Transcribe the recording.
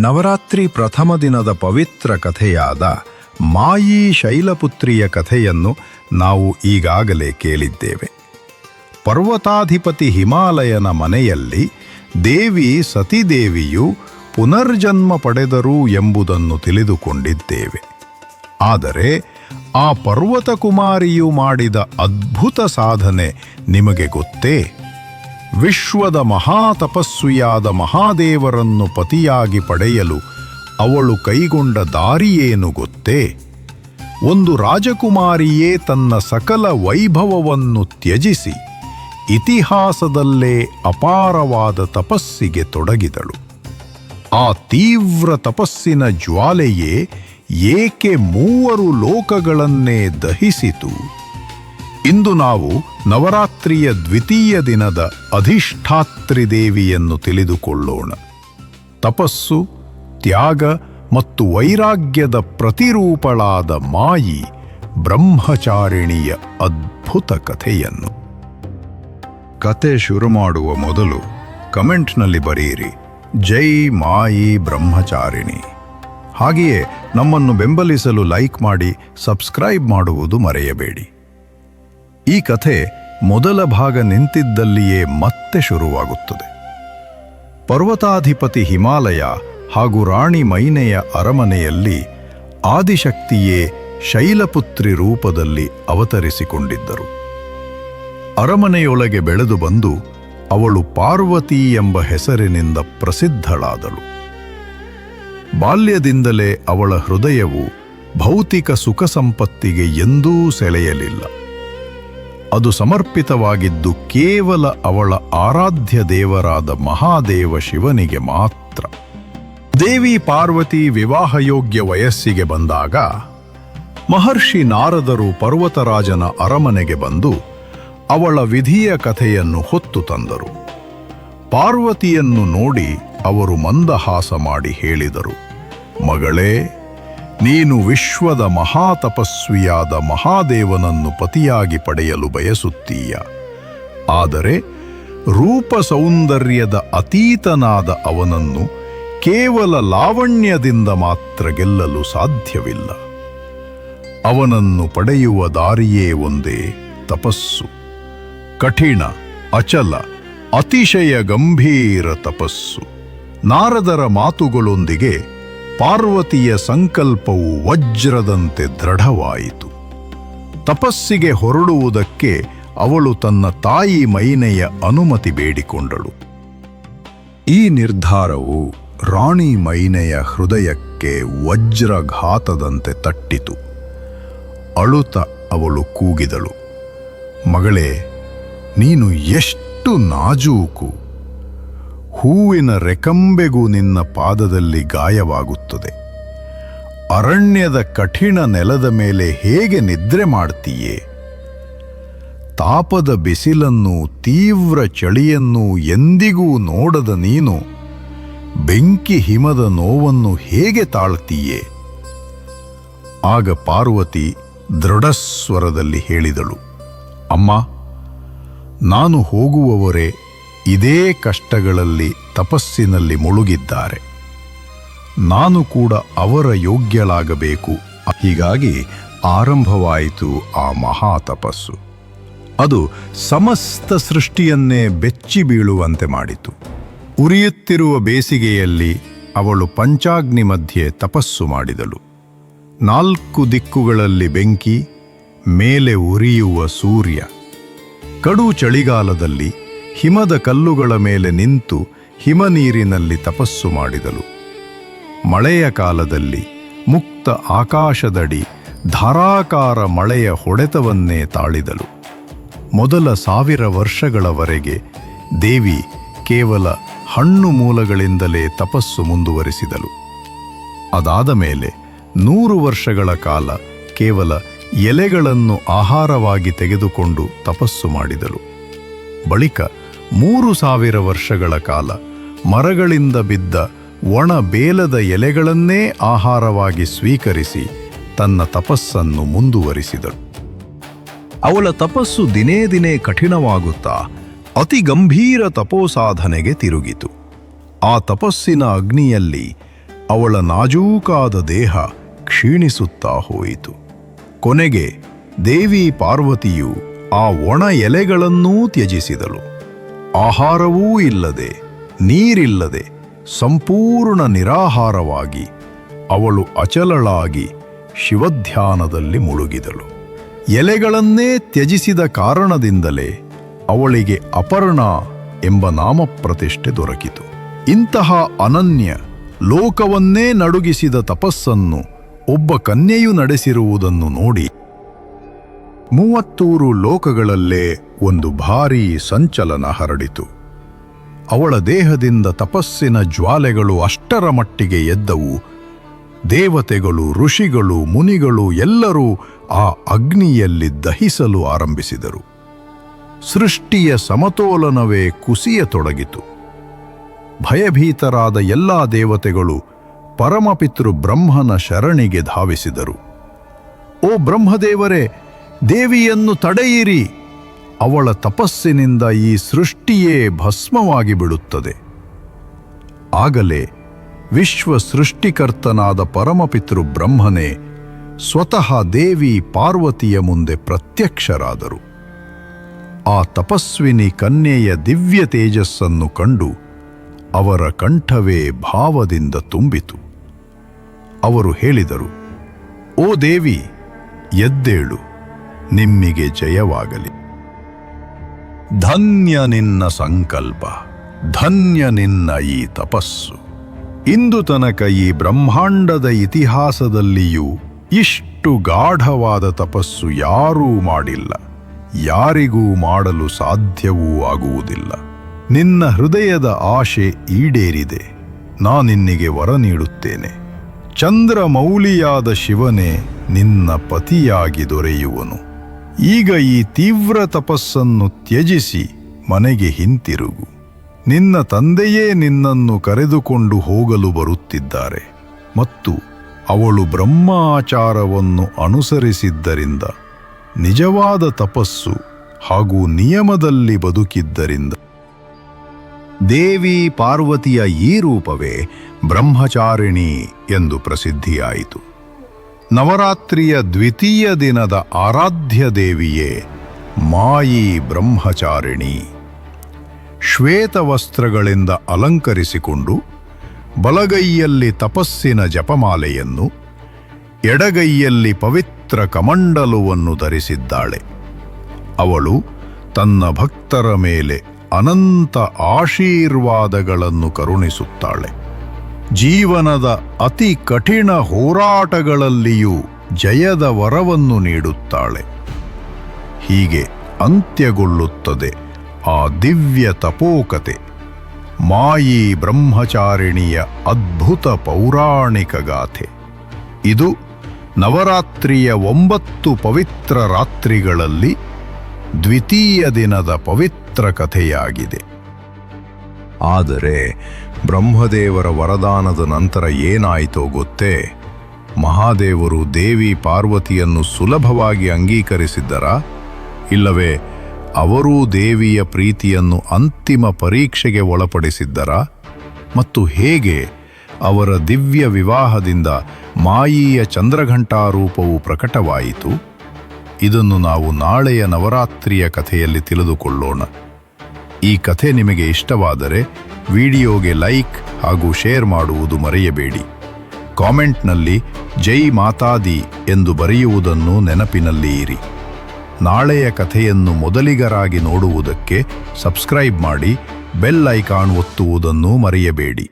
ನವರಾತ್ರಿ ಪ್ರಥಮ ದಿನದ ಪವಿತ್ರ ಕಥೆಯಾದ ಮಾಯಿ ಶೈಲಪುತ್ರಿಯ ಕಥೆಯನ್ನು ನಾವು ಈಗಾಗಲೇ ಕೇಳಿದ್ದೇವೆ. ಪರ್ವತಾಧಿಪತಿ ಹಿಮಾಲಯನ ಮನೆಯಲ್ಲಿ ದೇವಿ ಸತಿದೇವಿಯು ಪುನರ್ಜನ್ಮ ಪಡೆದರು ಎಂಬುದನ್ನು ತಿಳಿದುಕೊಂಡಿದ್ದೇವೆ. ಆದರೆ ಆ ಪರ್ವತಕುಮಾರಿಯು ಮಾಡಿದ ಅದ್ಭುತ ಸಾಧನೆ ನಿಮಗೆ ಗೊತ್ತೇ? ವಿಶ್ವದ ಮಹಾತಪಸ್ವಿಯಾದ ಮಹಾದೇವರನ್ನು ಪತಿಯಾಗಿ ಪಡೆಯಲು ಅವಳು ಕೈಗೊಂಡ ದಾರಿಯೇನು ಗೊತ್ತೇ? ಒಂದು ರಾಜಕುಮಾರಿಯೇ ತನ್ನ ಸಕಲ ವೈಭವವನ್ನು ತ್ಯಜಿಸಿ ಇತಿಹಾಸದಲ್ಲೇ ಅಪಾರವಾದ ತಪಸ್ಸಿಗೆ ತೊಡಗಿದಳು. ಆ ತೀವ್ರ ತಪಸ್ಸಿನ ಜ್ವಾಲೆಯೇ ಏಕೆ ಮೂವರು ಲೋಕಗಳನ್ನೇ ದಹಿಸಿತು? ಇಂದು ನಾವು ನವರಾತ್ರಿಯ ದ್ವಿತೀಯ ದಿನದ ಅಧಿಷ್ಠಾತ್ರಿ ದೇವಿಯನ್ನು ತಿಳಿದುಕೊಳ್ಳೋಣ. ತಪಸ್ಸು, ತ್ಯಾಗ ಮತ್ತು ವೈರಾಗ್ಯದ ಪ್ರತಿರೂಪಳಾದ ಮಾಯಿ ಬ್ರಹ್ಮಚಾರಿಣಿಯ ಅದ್ಭುತ ಕಥೆಯನ್ನು. ಕತೆ ಶುರು ಮಾಡುವ ಮೊದಲು ಕಮೆಂಟ್ನಲ್ಲಿ ಬರೆಯಿರಿ, ಜೈ ಮಾಯಿ ಬ್ರಹ್ಮಚಾರಿಣಿ. ಹಾಗೆಯೇ ನಮ್ಮನ್ನು ಬೆಂಬಲಿಸಲು ಲೈಕ್ ಮಾಡಿ, ಸಬ್ಸ್ಕ್ರೈಬ್ ಮಾಡುವುದು ಮರೆಯಬೇಡಿ. ಈ ಕಥೆ ಮೊದಲ ಭಾಗ ನಿಂತಿದ್ದಲ್ಲಿಯೇ ಮತ್ತೆ ಶುರುವಾಗುತ್ತದೆ. ಪರ್ವತಾಧಿಪತಿ ಹಿಮಾಲಯ ಹಾಗೂ ರಾಣಿ ಮೈನೆಯ ಅರಮನೆಯಲ್ಲಿ ಆದಿಶಕ್ತಿಯೇ ಶೈಲಪುತ್ರಿ ರೂಪದಲ್ಲಿ ಅವತರಿಸಿಕೊಂಡಿದ್ದರು. ಅರಮನೆಯೊಳಗೆ ಬೆಳೆದು ಬಂದು ಅವಳು ಪಾರ್ವತಿ ಎಂಬ ಹೆಸರಿನಿಂದ ಪ್ರಸಿದ್ಧಳಾದಳು. ಬಾಲ್ಯದಿಂದಲೇ ಅವಳ ಹೃದಯವು ಭೌತಿಕ ಸುಖ ಸಂಪತ್ತಿಗೆ ಎಂದೂ ಸೆಳೆಯಲಿಲ್ಲ. ಅದು ಸಮರ್ಪಿತವಾಗಿದ್ದು ಕೇವಲ ಅವಳ ಆರಾಧ್ಯ ದೇವರಾದ ಮಹಾದೇವ ಶಿವನಿಗೆ ಮಾತ್ರ. ದೇವಿ ಪಾರ್ವತಿ ವಿವಾಹಯೋಗ್ಯ ವಯಸ್ಸಿಗೆ ಬಂದಾಗ ಮಹರ್ಷಿ ನಾರದರು ಪರ್ವತರಾಜನ ಅರಮನೆಗೆ ಬಂದು ಅವಳ ವಿಧಿಯ ಕಥೆಯನ್ನು ಹೊತ್ತು ತಂದರು. ಪಾರ್ವತಿಯನ್ನು ನೋಡಿ ಅವರು ಮಂದಹಾಸ ಮಾಡಿ ಹೇಳಿದರು, ಮಗಳೇ ನೀನು ವಿಶ್ವದ ಮಹಾತಪಸ್ವಿಯಾದ ಮಹಾದೇವನನ್ನು ಪತಿಯಾಗಿ ಪಡೆಯಲು ಬಯಸುತ್ತೀಯ. ಆದರೆ ರೂಪ ಸೌಂದರ್ಯದ ಅತೀತನಾದ ಅವನನ್ನು ಕೇವಲ ಲಾವಣ್ಯದಿಂದ ಮಾತ್ರ ಗೆಲ್ಲಲು ಸಾಧ್ಯವಿಲ್ಲ. ಅವನನ್ನು ಪಡೆಯುವ ದಾರಿಯೇ ಒಂದೇ ತಪಸ್ಸು. ಕಠಿಣ, ಅಚಲ, ಅತಿಶಯ ಗಂಭೀರ ತಪಸ್ಸು. ನಾರದರ ಮಾತುಗಳೊಂದಿಗೆ ಪಾರ್ವತಿಯ ಸಂಕಲ್ಪವು ವಜ್ರದಂತೆ ದೃಢವಾಯಿತು. ತಪಸ್ಸಿಗೆ ಹೊರಡುವುದಕ್ಕೆ ಅವಳು ತನ್ನ ತಾಯಿ ಮೈನೆಯ ಅನುಮತಿ ಬೇಡಿಕೊಂಡಳು. ಈ ನಿರ್ಧಾರವು ರಾಣಿ ಮೈನೆಯ ಹೃದಯಕ್ಕೆ ವಜ್ರಘಾತದಂತೆ ತಟ್ಟಿತು. ಅಳುತ ಅವಳು ಕೂಗಿದಳು. ಮಗಳೇ, ನೀನು ಎಷ್ಟು ನಾಜೂಕು. ಹೂವಿನ ರೆಕಂಬೆಗೂ ನಿನ್ನ ಪಾದದಲ್ಲಿ ಗಾಯವಾಗುತ್ತದೆ. ಅರಣ್ಯದ ಕಠಿಣ ನೆಲದ ಮೇಲೆ ಹೇಗೆ ನಿದ್ರೆ ಮಾಡ್ತೀಯೇ? ತಾಪದ ಬಿಸಿಲನ್ನು ತೀವ್ರ ಚಳಿಯನ್ನು ಎಂದಿಗೂ ನೋಡದ ನೀನು ಬೆಂಕಿ ಹಿಮದ ನೋವನ್ನು ಹೇಗೆ ತಾಳ್ತೀಯೇ? ಆಗ ಪಾರ್ವತಿ ದೃಢಸ್ವರದಲ್ಲಿ ಹೇಳಿದಳು, ಅಮ್ಮ, ನಾನು ಹೋಗುವವರೇ ಇದೇ ಕಷ್ಟಗಳಲ್ಲಿ ತಪಸ್ಸಿನಲ್ಲಿ ಮುಳುಗಿದ್ದಾರೆ. ನಾನು ಕೂಡ ಅವರ ಯೋಗ್ಯಳಾಗಬೇಕು. ಹೀಗಾಗಿ ಆರಂಭವಾಯಿತು ಆ ಮಹಾ ತಪಸ್ಸು ಅದು ಸಮಸ್ತ ಸೃಷ್ಟಿಯನ್ನೇ ಬೆಚ್ಚಿ ಬೀಳುವಂತೆ ಮಾಡಿತು. ಉರಿಯುತ್ತಿರುವ ಬೇಸಿಗೆಯಲ್ಲಿ ಅವಳು ಪಂಚಾಗ್ನಿ ಮಧ್ಯೆ ತಪಸ್ಸು ಮಾಡಿದಳು. ನಾಲ್ಕು ದಿಕ್ಕುಗಳಲ್ಲಿ ಬೆಂಕಿ, ಮೇಲೆ ಉರಿಯುವ ಸೂರ್ಯ. ಕಡು ಚಳಿಗಾಲದಲ್ಲಿ ಹಿಮದ ಕಲ್ಲುಗಳ ಮೇಲೆ ನಿಂತು ಹಿಮ ನೀರಿನಲ್ಲಿ ತಪಸ್ಸು ಮಾಡಿದಳು. ಮಳೆಯ ಕಾಲದಲ್ಲಿ ಮುಕ್ತ ಆಕಾಶದಡಿ ಧಾರಾಕಾರ ಮಳೆಯ ಹೊಡೆತವನ್ನೇ ತಾಳಿದಳು. ಮೊದಲ ಸಾವಿರ ವರ್ಷಗಳವರೆಗೆ ದೇವಿ ಕೇವಲ ಹಣ್ಣು ಮೂಲಗಳಿಂದಲೇ ತಪಸ್ಸು ಮುಂದುವರಿಸಿದಳು. ಅದಾದ ಮೇಲೆ ನೂರು ವರ್ಷಗಳ ಕಾಲ ಕೇವಲ ಎಲೆಗಳನ್ನು ಆಹಾರವಾಗಿ ತೆಗೆದುಕೊಂಡು ತಪಸ್ಸು ಮಾಡಿದಳು. ಬಳಿಕ ಮೂರು ಸಾವಿರ ವರ್ಷಗಳ ಕಾಲ ಮರಗಳಿಂದ ಬಿದ್ದ ಒಣ ಬೇಲದ ಎಲೆಗಳನ್ನೇ ಆಹಾರವಾಗಿ ಸ್ವೀಕರಿಸಿ ತನ್ನ ತಪಸ್ಸನ್ನು ಮುಂದುವರಿಸಿದಳು. ಅವಳ ತಪಸ್ಸು ದಿನೇ ದಿನೇ ಕಠಿಣವಾಗುತ್ತಾ ಅತಿ ಗಂಭೀರ ತಪೋಸಾಧನೆಗೆ ತಿರುಗಿತು. ಆ ತಪಸ್ಸಿನ ಅಗ್ನಿಯಲ್ಲಿ ಅವಳ ನಾಜೂಕಾದ ದೇಹ ಕ್ಷೀಣಿಸುತ್ತಾ ಹೋಯಿತು. ಕೊನೆಗೆ ದೇವಿ ಪಾರ್ವತಿಯು ಆ ಒಣ ಎಲೆಗಳನ್ನೂ ತ್ಯಜಿಸಿದಳು. ಆಹಾರವೂ ಇಲ್ಲದೆ, ನೀರಿಲ್ಲದೆ, ಸಂಪೂರ್ಣ ನಿರಾಹಾರವಾಗಿ ಅವಳು ಅಚಲಳಾಗಿ ಶಿವಧ್ಯಾನದಲ್ಲಿ ಮುಳುಗಿದಳು. ಎಲೆಗಳನ್ನೇ ತ್ಯಜಿಸಿದ ಕಾರಣದಿಂದಲೇ ಅವಳಿಗೆ ಅಪರ್ಣ ಎಂಬ ನಾಮಪ್ರತಿಷ್ಠೆ ದೊರಕಿತು. ಇಂತಹ ಅನನ್ಯ ಲೋಕವನ್ನೇ ನಡುಗಿಸಿದ ತಪಸ್ಸನ್ನು ಒಬ್ಬ ಕನ್ಯೆಯು ನಡೆಸಿರುವುದನ್ನು ನೋಡಿ ಮೂವತ್ತೂರು ಲೋಕಗಳಲ್ಲೇ ಒಂದು ಭಾರೀ ಸಂಚಲನ ಹರಡಿತು. ಅವಳ ದೇಹದಿಂದ ತಪಸ್ಸಿನ ಜ್ವಾಲೆಗಳು ಅಷ್ಟರ ಮಟ್ಟಿಗೆ ಎದ್ದವು. ದೇವತೆಗಳು, ಋಷಿಗಳು, ಮುನಿಗಳು ಎಲ್ಲರೂ ಆ ಅಗ್ನಿಯಲ್ಲಿ ದಹಿಸಲು ಆರಂಭಿಸಿದರು. ಸೃಷ್ಟಿಯ ಸಮತೋಲನವೇ ಕುಸಿಯತೊಡಗಿತು. ಭಯಭೀತರಾದ ಎಲ್ಲಾ ದೇವತೆಗಳು ಪರಮಪಿತೃ ಬ್ರಹ್ಮನ ಶರಣಿಗೆ ಧಾವಿಸಿದರು. ಓ ಬ್ರಹ್ಮದೇವರೇ ದೇವಿಯನ್ನು ತಡೆಯಿರಿ. ಅವಳ ತಪಸ್ಸಿನಿಂದ ಈ ಸೃಷ್ಟಿಯೇ ಭಸ್ಮವಾಗಿ ಬಿಡುತ್ತದೆ ಆಗಲೇ ವಿಶ್ವ ಸೃಷ್ಟಿಕರ್ತನಾದ ಪರಮಪಿತೃ ಬ್ರಹ್ಮನೇ ಸ್ವತಃ ದೇವಿ ಪಾರ್ವತಿಯ ಮುಂದೆ ಪ್ರತ್ಯಕ್ಷರಾದರು. ಆ ತಪಸ್ವಿನಿ ಕನ್ಯೆಯ ದಿವ್ಯ ತೇಜಸ್ಸನ್ನು ಕಂಡು ಅವರ ಕಂಠವೇ ಭಾವದಿಂದ ತುಂಬಿತು. ಅವರು ಹೇಳಿದರು, ಓ ದೇವಿ, ಎದ್ದೇಳು. ನಿಮ್ಮಿಗೆ ಜಯವಾಗಲಿ. ಧನ್ಯ ನಿನ್ನ ಸಂಕಲ್ಪ, ಧನ್ಯ ನಿನ್ನ ಈ ತಪಸ್ಸು. ಇಂದು ತನಕ ಈ ಬ್ರಹ್ಮಾಂಡದ ಇತಿಹಾಸದಲ್ಲಿಯೂ ಇಷ್ಟು ಗಾಢವಾದ ತಪಸ್ಸು ಯಾರೂ ಮಾಡಿಲ್ಲ. ಯಾರಿಗೂ ಮಾಡಲು ಸಾಧ್ಯವೂ ಆಗುವುದಿಲ್ಲ. ನಿನ್ನ ಹೃದಯದ ಆಶೆ ಈಡೇರಿದೆ. ನಾನಿನ್ನಿಗೆ ವರ ನೀಡುತ್ತೇನೆ. ಚಂದ್ರ ಮೌಲಿಯಾದ ಶಿವನೇ ನಿನ್ನ ಪತಿಯಾಗಿ ದೊರೆಯುವನು. ಈಗ ಈ ತೀವ್ರ ತಪಸ್ಸನ್ನು ತ್ಯಜಿಸಿ ಮನೆಗೆ ಹಿಂತಿರುಗು. ನಿನ್ನ ತಂದೆಯೇ ನಿನ್ನನ್ನು ಕರೆದುಕೊಂಡು ಹೋಗಲು ಬರುತ್ತಿದ್ದಾರೆ ಮತ್ತು ಅವಳು ಬ್ರಹ್ಮಾಚಾರವನ್ನು ಅನುಸರಿಸಿದ್ದರಿಂದ, ನಿಜವಾದ ತಪಸ್ಸು ಹಾಗೂ ನಿಯಮದಲ್ಲಿ ಬದುಕಿದ್ದರಿಂದ. ದೇವಿ ಪಾರ್ವತಿಯ ಈ ರೂಪವೇ ಬ್ರಹ್ಮಚಾರಿಣಿ ಎಂದು ಪ್ರಸಿದ್ಧಿಯಾಯಿತು. ನವರಾತ್ರಿಯ ದ್ವಿತೀಯ ದಿನದ ಆರಾಧ್ಯ ದೇವಿಯೇ, ಮಾಯಿ ಬ್ರಹ್ಮಚಾರಿಣಿ. ಶ್ವೇತ ವಸ್ತ್ರಗಳಿಂದ ಅಲಂಕರಿಸಿಕೊಂಡು ಬಲಗೈಯಲ್ಲಿ ತಪಸ್ಸಿನ ಜಪಮಾಲೆಯನ್ನು, ಎಡಗೈಯಲ್ಲಿ ಪವಿತ್ರ ಕಮಂಡಲುವನ್ನು ಧರಿಸಿದ್ದಾಳೆ. ಅವಳು ತನ್ನ ಭಕ್ತರ ಮೇಲೆ ಅನಂತ ಆಶೀರ್ವಾದಗಳನ್ನು ಕರುಣಿಸುತ್ತಾಳೆ. ಜೀವನದ ಅತಿ ಕಠಿಣ ಹೋರಾಟಗಳಲ್ಲಿಯೂ ಜಯದ ವರವನ್ನು ನೀಡುತ್ತಾಳೆ. ಹೀಗೆ ಅಂತ್ಯಗೊಳ್ಳುತ್ತದೆ ಆ ದಿವ್ಯ ತಪೋಕತೆ. ಮಾಯಿ ಬ್ರಹ್ಮಚಾರಿಣಿಯ ಅದ್ಭುತ ಪೌರಾಣಿಕ ಗಾಥೆ. ಇದು ನವರಾತ್ರಿಯ ಒಂಬತ್ತು ಪವಿತ್ರ ರಾತ್ರಿಗಳಲ್ಲಿ ದ್ವಿತೀಯ ದಿನದ ಪವಿತ್ರ ಕಥೆಯಾಗಿದೆ. ಆದರೆ ಬ್ರಹ್ಮದೇವರ ವರದಾನದ ನಂತರ ಏನಾಯಿತೋ ಗೊತ್ತೇ? ಮಹಾದೇವರು ದೇವಿ ಪಾರ್ವತಿಯನ್ನು ಸುಲಭವಾಗಿ ಅಂಗೀಕರಿಸಿದ್ದರಾ? ಇಲ್ಲವೇ, ಅವರೂ ದೇವಿಯ ಪ್ರೀತಿಯನ್ನು ಅಂತಿಮ ಪರೀಕ್ಷೆಗೆ ಒಳಪಡಿಸಿದ್ದರಾ? ಮತ್ತು ಹೇಗೆ ಅವರ ದಿವ್ಯ ವಿವಾಹದಿಂದ ಮಾಯಿಯ ಚಂದ್ರಘಂಟಾರೂಪವು ಪ್ರಕಟವಾಯಿತು? ಇದನ್ನು ನಾವು ನಾಳೆಯ ನವರಾತ್ರಿಯ ಕಥೆಯಲ್ಲಿ ತಿಳಿದುಕೊಳ್ಳೋಣ. ಈ ಕಥೆ ನಿಮಗೆ ಇಷ್ಟವಾದರೆ ವಿಡಿಯೋಗೆ ಲೈಕ್ ಹಾಗೂ ಶೇರ್ ಮಾಡುವುದು ಮರೆಯಬೇಡಿ. ಕಾಮೆಂಟ್ನಲ್ಲಿ ಜೈ ಮಾತಾದಿ ಎಂದು ಬರೆಯುವುದನ್ನು ನೆನಪಿನಲ್ಲಿ ಇರಿ. ನಾಳೆಯ ಕಥೆಯನ್ನು ಮೊದಲಿಗರಾಗಿ ನೋಡುವುದಕ್ಕೆ ಸಬ್ಸ್ಕ್ರೈಬ್ ಮಾಡಿ ಬೆಲ್ ಐಕಾನ್ ಒತ್ತುವುದನ್ನು ಮರೆಯಬೇಡಿ.